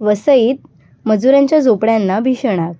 वसईत मजुरांच्या झोपड्यांना भीषण आग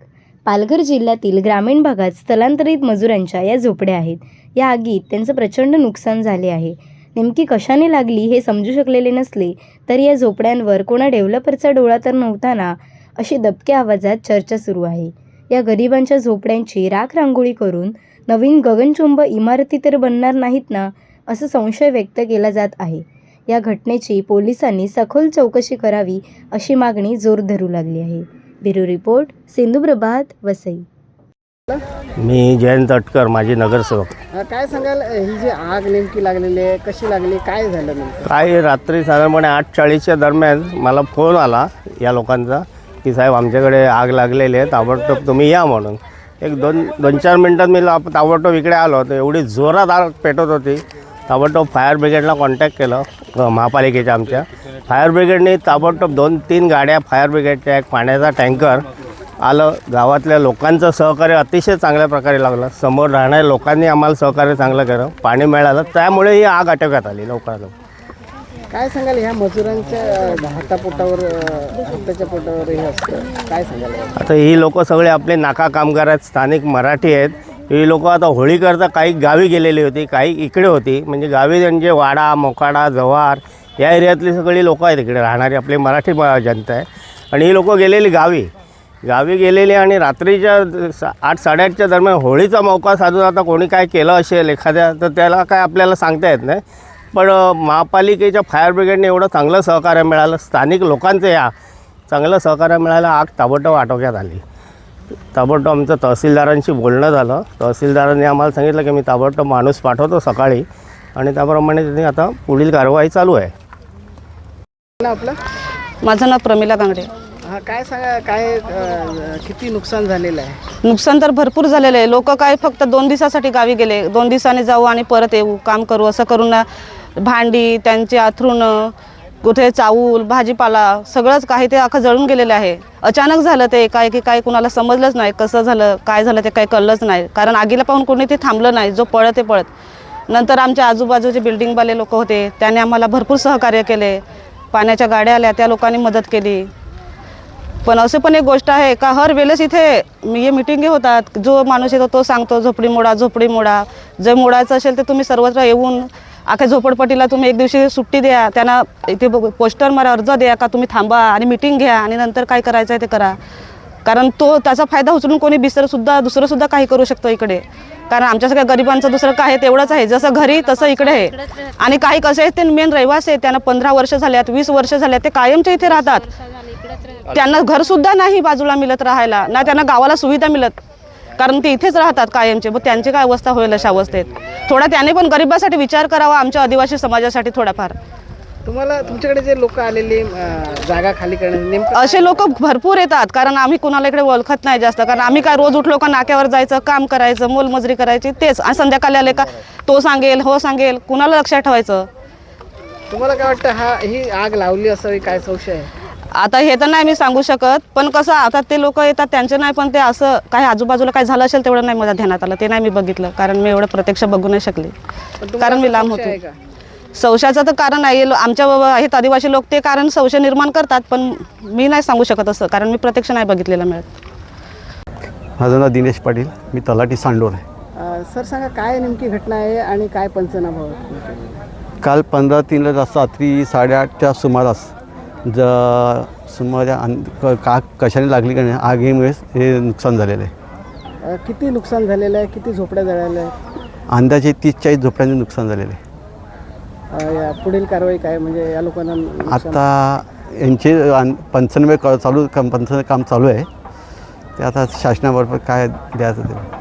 पालघर जिल्ह्यातील ग्रामीण भागात स्थलांतरित मजुरांच्या या झोपड्या आहेत. या आगीत त्यांचं प्रचंड नुकसान झाले आहे. नेमकी कशाने लागली हे समजू शकलेले नसले तरी या झोपड्यांवर कोणा डेव्हलपरचा डोळा तर नव्हता ना अशी दबक्या आवाजात चर्चा सुरू आहे. या गरिबांच्या झोपड्यांची राख रांगोळी करून नवीन गगनचुंब इमारती तर बनणार नाहीत ना असं संशय व्यक्त केला जात आहे. या घटनेची पोलिसांनी सखोल चौकशी करावी अशी मागणी जोर धरू लागली आहे. Bureau report Sindhu Prabhat Vasai. मी जयंत अटकर माझी नगरसेवक. काय सांगाल? ही जी आग नेमकी लागलेली आहे कशी लागली काय झालं काय रात्री साधारणपणे आठ चाळीसच्या दरम्यान मला फोन आला या लोकांचा की साहेब आमच्याकडे आग लागलेली आहे ताबडतोब तुम्ही या म्हणून. एक दोन दोन चार मिनटात मी ला- ताबडतोब इकडे आलो तर एवढी जोरात आग पेटत होती. ताबडतोब फायर ब्रिगेडला कॉन्टॅक्ट केलं. महापालिकेच्या आमच्या. फायर ब्रिगेडने ताबडतोब दोन तीन गाड्या फायर ब्रिगेडच्या एक पाण्याचा टँकर आलं. गावातल्या लोकांचं सहकार्य अतिशय चांगल्या प्रकारे लागलं. समोर राहणाऱ्या लोकांनी आम्हाला सहकार्य चांगलं केलं. पाणी मिळालं. त्यामुळे ही आग आटोक्यात आली लवकरात लवकर. काय सांगाल ह्या मजुरांच्या हातापोटावर हाताच्या पोटावर हे असतं. काय सांगाल? आता ही लोक सगळे आपले नाका कामगार आहेत. स्थानिक मराठी आहेत. ही लोक आता होळीकरता काही गावी गेलेली होती काही इकडे होती. म्हणजे गावी त्यांचे वाडा मोकाडा जव्हार या एरियातली सगळी लोकं आहेत इकडे राहणारी आपली मराठी जनता आहे. आणि ही लोकं गेलेली गावी. गावी गेलेली आणि रात्रीच्या सा- आठ साडेआठच्या दरम्यान होळीचा मौका साधून आता कोणी काय केलं असेल एखाद्या तर त्याला काय आपल्याला सांगता येत नाही. पण महापालिकेच्या फायर ब्रिगेडने एवढं चांगलं सहकार्य मिळालं स्थानिक लोकांचं या चांगलं सहकार्य मिळालं आग ताबडतोब आटोक्यात आली. ताबडतोब आमचं तहसीलदारांशी बोलणं झालं. तहसीलदारांनी आम्हाला सांगितलं की मी ताबडतोब माणूस पाठवतो सकाळी आणि त्याप्रमाणे त्यांनी आता पुढील कारवाई चालू आहे. आपलं? माझं नाव प्रमिला गांगडे. हा काय सांगा काय अ, किती नुकसान झालेलं आहे? नुकसान तर भरपूर झालेलं आहे. लोक काय फक्त दोन दिवसासाठी गावी गेले. दोन दिवसांनी जाऊ आणि परत येऊ काम करू असं करून ना भांडी त्यांचे आथरून कुठे चाऊल भाजीपाला सगळंच काही ते अख्खं जळून गेलेलं आहे. अचानक झालं ते काय की काय कुणाला समजलंच नाही कसं झालं काय झालं ते काही कळलंच नाही. कारण आगीला पाहून कोणी ते थांबलं नाही जो पळत ते पळत. नंतर आमच्या आजूबाजूचे बिल्डिंगवाले लोक होते त्याने आम्हाला भरपूर सहकार्य केले. पाण्याच्या गाड्या आल्या त्या लोकांनी मदत केली. पण असं पण एक गोष्ट आहे का हर वेळेस इथे हे मिटिंगी होतात. जो माणूस येतो तो सांगतो झोपडी मोडा झोपडी मोडा. जर मोडायचं असेल तर तुम्ही सर्वत्र येऊन अख्या झोपडपट्टीला तुम्ही एक दिवशी सुट्टी द्या त्यांना इथे पोस्टर मारा अर्ज द्या का तुम्ही थांबा आणि मिटिंग घ्या आणि नंतर काय करायचं आहे ते करा. कारण तो त्याचा फायदा उचलून कोणी बिसरसुद्धा दुसरंसुद्धा काही करू शकतो इकडे. कारण आमच्या सगळ्या गरिबांचं दुसरं काय आहे तेवढंच आहे. जसं घरी तसं इकडे आहे. आणि काही कसे आहेत ते मेन रहिवासी आहेत. त्यांना पंधरा वर्ष झाल्यात वीस वर्ष झाल्यात ते कायमच्या इथे राहतात. त्यांना घरसुद्धा नाही बाजूला मिळत राहायला. ना त्यांना गावाला सुविधा मिळत. कारण ते इथेच राहतात कायमचे. मग त्यांची काय अवस्था होईल अशा अवस्थेत? थोडा त्याने पण गरिबासाठी विचार करावा आमच्या आदिवासी समाजासाठी थोडाफार. तुम्हाला तुमच्याकडे जे लोक आलेली जागा खाली नेमकं असे लोक भरपूर येतात कारण आम्ही कुणाला इकडे ओळखत नाही जास्त. कारण आम्ही काय रोज उठलो का नाक्यावर जायचं काम करायचं मोलमजुरी करायची तेच. आणि संध्याकाळी आले का तो सांगेल हो सांगेल कुणाला लक्षात ठेवायचं? तुम्हाला काय वाटतं हा ही आग लावली असावी काय संशय आहे? आता हे तर नाही मी सांगू शकत पण कसं आता ते लोक येतात त्यांचे नाही पण ते असं काही आजूबाजूला काय झालं असेल तेवढं नाही माझ्या ध्यानात आलं. ते नाही मी बघितलं कारण मी एवढं प्रत्यक्ष बघू नाही शकले. कारण मी लांब होते? संशयाचं तर कारण आहे लो- आमच्या बाबा आहेत आदिवासी लोक ते कारण संशय निर्माण करतात पण मी नाही सांगू शकत असं कारण मी प्रत्यक्ष नाही बघितलेलं मिळत. माझं नाव दिनेश पाटील मी तलाठी सांडोर आहे. सर सांगा काय नेमकी घटना आहे आणि काय पंचनामा होत काल पंधरा तीनला रात्री रात्री साडेआठच्या सुमारास ज सुमारे अन- क- का कशाने लागली का नाही आगीमुळे हे नुकसान झालेलं आहे. अ, किती नुकसान झालेलं आहे? किती झोपड्या जळाल्या आहेत? अंदाजे तीस चाळीस झोपड्यांचे नुकसान झालेलं आहे. अ, या पुढील कारवाई काय म्हणजे या लोकांना नुकसान- आता यांचे अन- पंचनामे क चालू काम पंचनामे काम चालू आहे. ते आता शासनामार्फत काय द्यायचं ते?